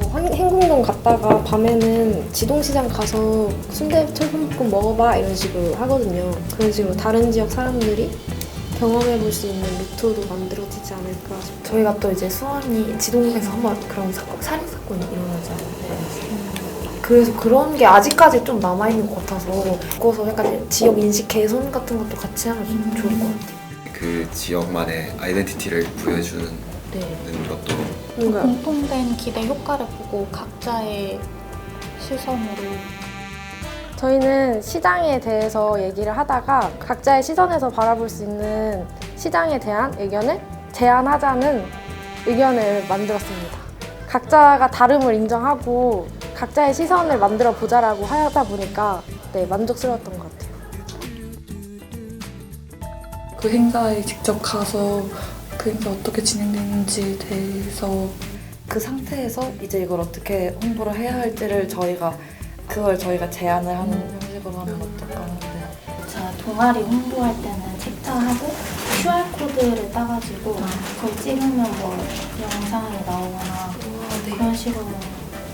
뭐 행- 행궁동 갔다가 밤에는 지동시장 가서 순대 철판볶음 먹어봐 이런 식으로 하거든요. 그런 식으로 다른 지역 사람들이 경험해 볼 수 있는 루트도 만들어지지 않을까 싶어요. 저희가 또 이제 수원이 지동에서 한번 그런 사건, 살인 사건이 일어나잖아요. 그래서 그런 게 아직까지 좀 남아 있는 것 같아서 바꿔서 약간 지역 인식 개선 같은 것도 같이 하면 좀 좋을 것 같아요. 그 지역만의 아이덴티티를 부여해주는 네. 것도 뭔가 공통된 기대 효과를 보고 각자의 시선으로 저희는 시장에 대해서 얘기를 하다가 각자의 시선에서 바라볼 수 있는 시장에 대한 의견을 제안하자는 의견을 만들었습니다. 각자가 다름을 인정하고 각자의 시선을 만들어 보자라고 하다 보니까 네, 만족스러웠던 것 같아요. 그 행사에 직접 가서 그 행사 어떻게 진행되는지에 대해서. 그 상태에서 이제 이걸 어떻게 홍보를 해야 할지를 저희가 그걸 저희가 제안을 하는 형식으로 하면 어떨까 하는데 제가 동아리 홍보할 때는 챕터하고 QR코드를 따가지고 그걸 찍으면 뭐 영상이 나오거나 그런 식으로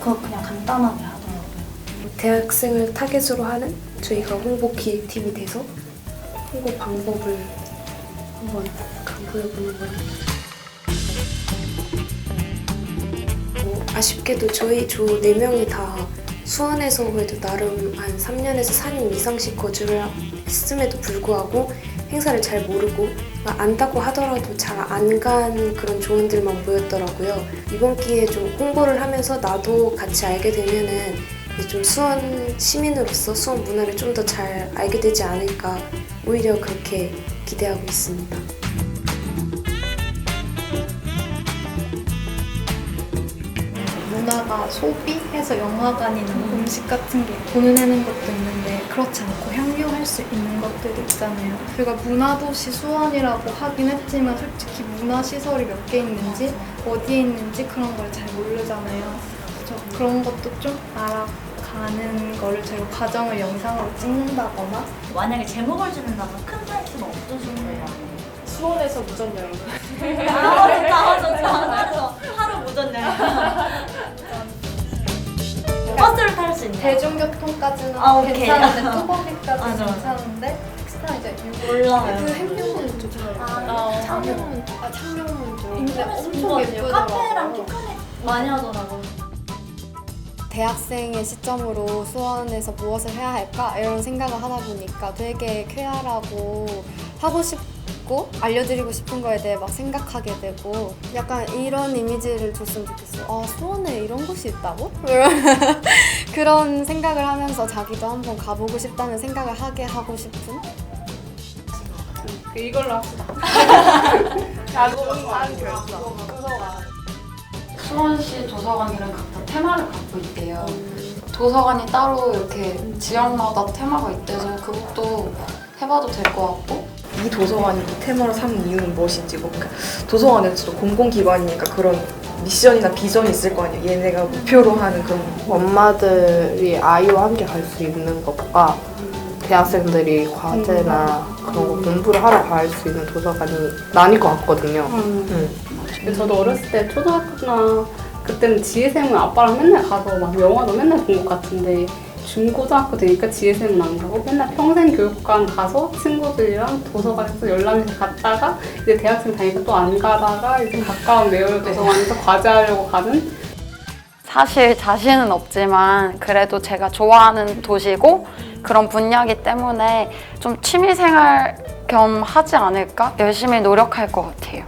그거 그냥 간단하게 하더라고요. 대학생을 타겟으로 하는 저희가 홍보 기획팀이 돼서 홍보 방법을 한번 강구해보는 거예요. 뭐 아쉽게도 저희 조 4명이 다 수원에서 그래도 나름 한 3년에서 4년 이상씩 거주를 했음에도 불구하고 행사를 잘 모르고 안다고 하더라도 잘 안 간 그런 조언들만 보였더라고요. 이번 기회에 좀 홍보를 하면서 나도 같이 알게 되면은 좀 수원 시민으로서 수원 문화를 좀 더 잘 알게 되지 않을까 오히려 그렇게 기대하고 있습니다. 문화가 소비해서 영화관이나 음식 같은 게 돈을 것도 있는데 그렇지 않고 향유할 수 있는 것들이 있잖아요. 저희가 문화도시 수원이라고 하긴 했지만 솔직히 문화시설이 몇 개 있는지 어디에 있는지 그런 걸 잘 모르잖아요. 그래서 그런 것도 좀 알아 가는 거를 저희가 과정을 영상으로 찍는다거나 만약에 제목을 짓는다면 큰 타이틀은 어떠실 거예요? 수원에서 무전 여행. 아, 좋다, 좋다. 그래서 하루 무전 여행. 버스를 탈 수 있는. 대중교통까지는 아, 오케이. 괜찮은데 맞아, 맞아. 괜찮은데 특히나 이제 몰라요. 그 행정은 좋잖아요. 아, 창명은 아 창명은 좀 근데 엄청 엄청 예쁘더라고요. 카페랑 피크닉 많이 하더라고요. 대학생의 시점으로 수원에서 무엇을 해야 할까? 이런 생각을 하다 보니까 되게 쾌활하고 하고 싶고 알려드리고 싶은 거에 대해 막 생각하게 되고 약간 이런 이미지를 줬으면 좋겠어요. 아 수원에 이런 곳이 있다고? 그런 생각을 하면서 자기도 한번 가보고 싶다는 생각을 하게 하고 싶은 수원시 도서관이랑 각자 테마를 갖고 있대요. 도서관이 따로 이렇게 지역마다 테마가 있대서 그것도 해봐도 될 것 같고 이 도서관이 이 테마로 삼은 이유는 무엇인지 뭐 그러니까 도서관에서도 공공기관이니까 그런 미션이나 비전이 있을 거 아니에요. 얘네가 목표로 하는 그런 엄마들이 아이와 함께 갈 수 있는 것과 대학생들이 과제나 그런 거 공부를 하러 갈 수 있는 도서관이 나뉠 것 같거든요. 음. 저도 어렸을 때 초등학교나 그때는 지혜쌤은 아빠랑 맨날 가서 막 영화도 맨날 본 것 같은데 중고등학교 되니까 지혜쌤은 안 가고 맨날 평생 교육관 가서 친구들이랑 도서관에서 열람에서 갔다가 이제 대학생 다니까 또 안 가다가 이제 가까운 매월 도서관에서 과제하려고 가는? 사실 자신은 없지만 그래도 제가 좋아하는 도시고 그런 분야이기 때문에 좀 취미생활 겸 하지 않을까? 열심히 노력할 것 같아요.